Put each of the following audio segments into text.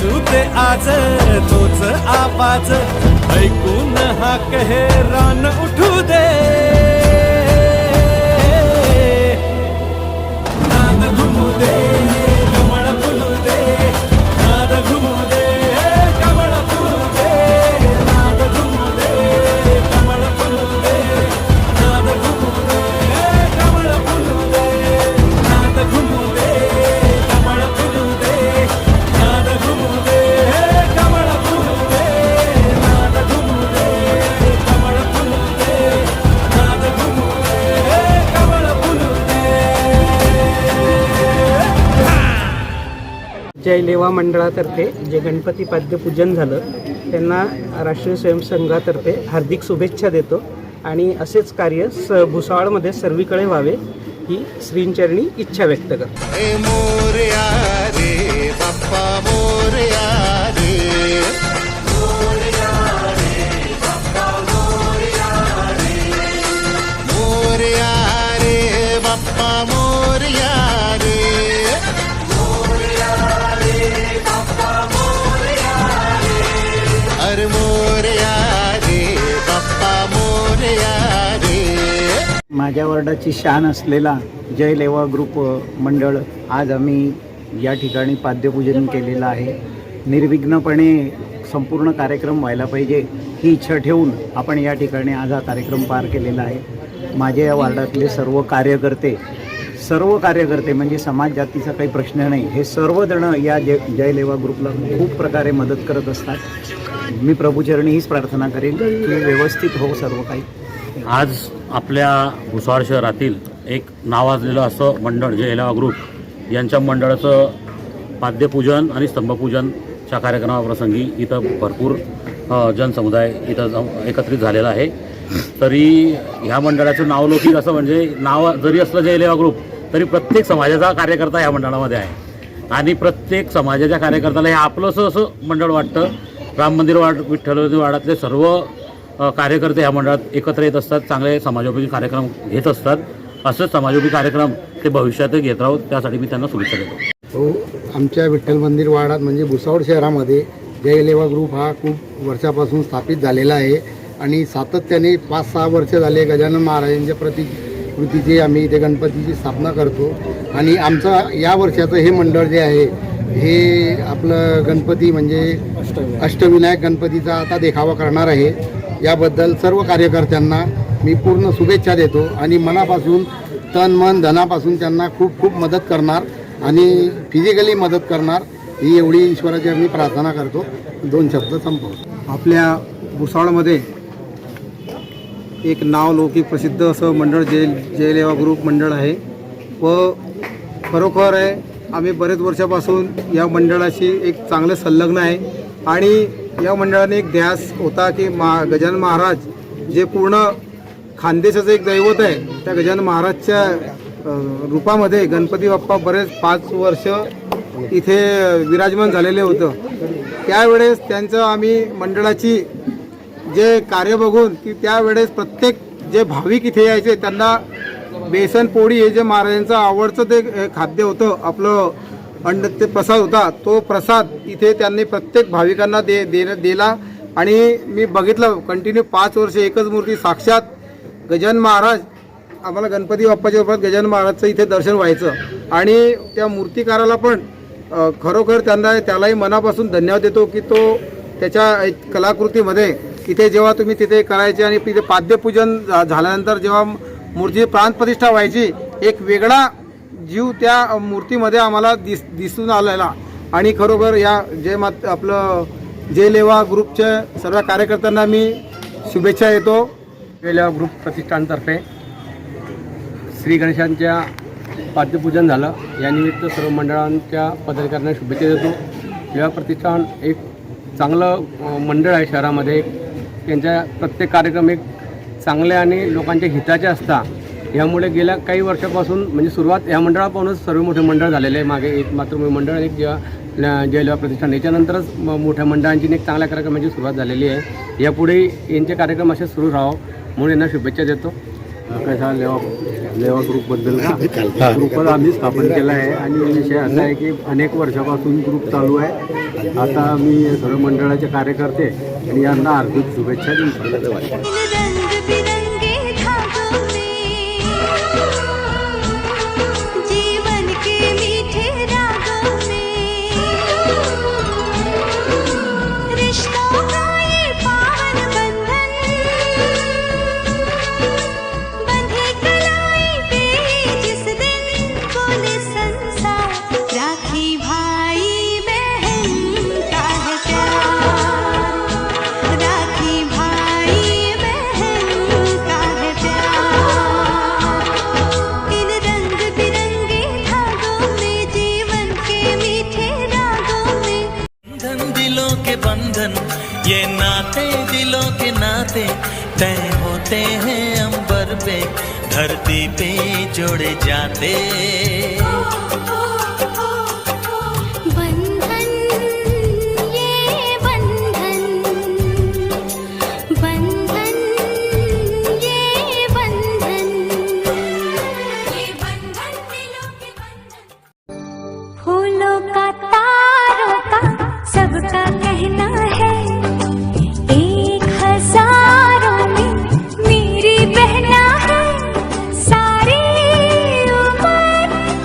असू दे आज तोच आवाज. ऐकून हा कहे रान उठू दे. जय लेवा मंडळातर्फे जे गणपती पाद्यपूजन झालं त्यांना राष्ट्रीय स्वयंसंघातर्फे हार्दिक शुभेच्छा देतो आणि असेच कार्य स भुसावळमध्ये सर्वीकडे व्हावे ही श्रींचरणी इच्छा व्यक्त करतो. माझ्या वर्डाची शान असलेला जय लेवा ग्रुप मंडळ आज आम्ही या ठिकाणी पाद्यपूजन केलेलं आहे. निर्विघ्नपणे संपूर्ण कार्यक्रम व्हायला पाहिजे ही इच्छा ठेवून आपण या ठिकाणी आज हा कार्यक्रम पार केलेला आहे. माझ्या या वार्डातले सर्व कार्यकर्ते सर्व कार्यकर्ते म्हणजे समाज जातीचा काही प्रश्न नाही हे सर्वजणं या जय जय लेवा ग्रुपला खूप प्रकारे मदत करत असतात. मी प्रभूचरणी हीच प्रार्थना करेन की व्यवस्थित हो सर्व काही. आज आपल्या भुसावळ शहरातील एक नावाजलेलं असं मंडळ जे एलावा ग्रुप यांच्या मंडळाचं पाद्यपूजन आणि स्तंभपूजनच्या कार्यक्रमाप्रसंगी इथं भरपूर जनसमुदाय इथं जाऊन एकत्रित झालेला आहे. तरी ह्या मंडळाचं नावलौकिक असं म्हणजे नाव जरी असलं जे एलेवा ग्रुप तरी प्रत्येक समाजाचा कार्यकर्ता ह्या मंडळामध्ये आहे. आणि प्रत्येक समाजाच्या कार्यकर्त्याला हे आपलंसं असं मंडळ वाटतं. राम मंदिर वाड विठ्ठल वाडातले सर्व कार्यकर्ते ह्या मंडळात एकत्र येत असतात चांगले समाजोपयोगी कार्यक्रम घेत असतात. असंच समाजोपयोगी कार्यक्रम ते भविष्यातही घेत राहू त्यासाठी मी त्यांना शुभेच्छा देतो. हो आमच्या विठ्ठल मंदिर वाडात म्हणजे भुसावळ शहरामध्ये जय लेवा ग्रुप हा खूप वर्षापासून स्थापित झालेला आहे. आणि सातत्याने पाच सहा वर्ष झाले गजानन महाराजांच्या प्रतिकृतीची आम्ही इथे गणपतीची स्थापना करतो. आणि आमचं या वर्षाचं हे मंडळ जे आहे हे आपलं गणपती म्हणजे अष्टविनायक गणपतीचा आता देखावा करणार आहे. याबद्दल सर्व कार्यकर्त्यांना मी पूर्ण शुभेच्छा देतो आणि मनापासून तन मन धनापासून त्यांना खूप खूप मदत करणार आणि फिजिकली मदत करणार. ही एवढी ईश्वराची मी प्रार्थना करतो. दोन शब्द संपवतो. आपल्या भुसावळमध्ये एक नाव लौकिक प्रसिद्ध असं मंडळ जय जयलेवा ग्रुप मंडळ आहे. व खरोखर आहे आम्ही बरेच वर्षापासून या मंडळाशी एक चांगलं संलग्न आहे. आणि या मंडळाने एक ध्यास होता की मा गजानन महाराज जे पूर्ण खानदेशाचं एक दैवत आहे त्या गजानन महाराजच्या रूपामध्ये गणपती बाप्पा बरेच पाच वर्ष इथे विराजमान झालेले होतं. त्यावेळेस त्यांचं आम्ही मंडळाची जे कार्य बघून की त्यावेळेस प्रत्येक जे भाविक इथे यायचे त्यांना बेसन पोळी हे जे महाराजांचं आवडचं ते खाद्य होतं आपलं अन्न ते प्रसाद होता. तो प्रसाद इथे त्यांनी प्रत्येक भाविकांना दे दे दिला. आणि मी बघितलं कंटिन्यू पाच वर्ष एकच मूर्ती साक्षात गजान महाराज आम्हाला गणपती बाप्पाच्या रूपात गजान महाराजचं इथे दर्शन व्हायचं. आणि त्या मूर्तिकाराला पण खरोखर त्यांना त्यालाही मनापासून धन्यवाद देतो की तो त्याच्या कलाकृतीमध्ये इथे जेव्हा तुम्ही तिथे करायचे आणि तिथे पाद्यपूजन झा- झाल्यानंतर जेव्हा मूर्ती प्राणप्रतिष्ठा व्हायची एक वेगळा जीव त्या मूर्तीमध्ये आम्हाला दिस दिसून आलेला. आणि खरोखर या जय मात आपलं जय लेवा ग्रुपच्या सर्व कार्यकर्त्यांना मी शुभेच्छा येतो जय लेवा ग्रुप प्रतिष्ठानतर्फे श्री गणेशांच्या पाद्यपूजन झालं. यानिमित्त सर्व मंडळांच्या पदाधिकाऱ्यांना शुभेच्छा देतो. या प्रतिष्ठान एक चांगलं मंडळ आहे शहरामध्ये. त्यांच्या प्रत्येक कार्यक्रम एक चांगले आणि लोकांच्या हिताचे असतात. यामुळे गेल्या काही वर्षापासून म्हणजे सुरुवात या मंडळापासूनच सर्व मोठे मंडळ झालेले आहे. मागे एक मातृभूमी मंडळ आणि एक जेव्हा जयलेवा प्रतिष्ठान याच्यानंतरच म- मोठ्या मंडळांची एक चांगल्या कार्यक्रमाची सुरुवात झालेली आहे. यापुढे यांचे कार्यक्रम असे सुरू राहावं म्हणून यांना शुभेच्छा देतो. लेवा लेवा ग्रुपबद्दल का ग्रुपच आम्ही स्थापन केला आहे. आणि विषय असा आहे की अनेक वर्षापासून ग्रुप चालू आहे. आता मी सर्व मंडळाचे कार्यकर्ते आणि यांना हार्दिक शुभेच्छा देऊ बंधन, ये नाते दिलों के नाते तय होते हैं अंबर पे, धरती पे जोड़े जाते। बंधन, ये सबका कहना है, एक हज़ारों में मेरी बहना है। सारी उम्र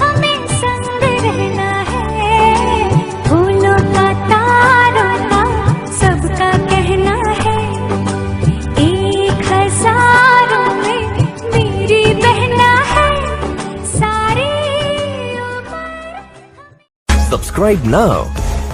हमें संग रहना है। फूलों का, तारों का सबका कहना है, एक हज़ारों में मेरी बहना है। सारी उम्र Subscribe now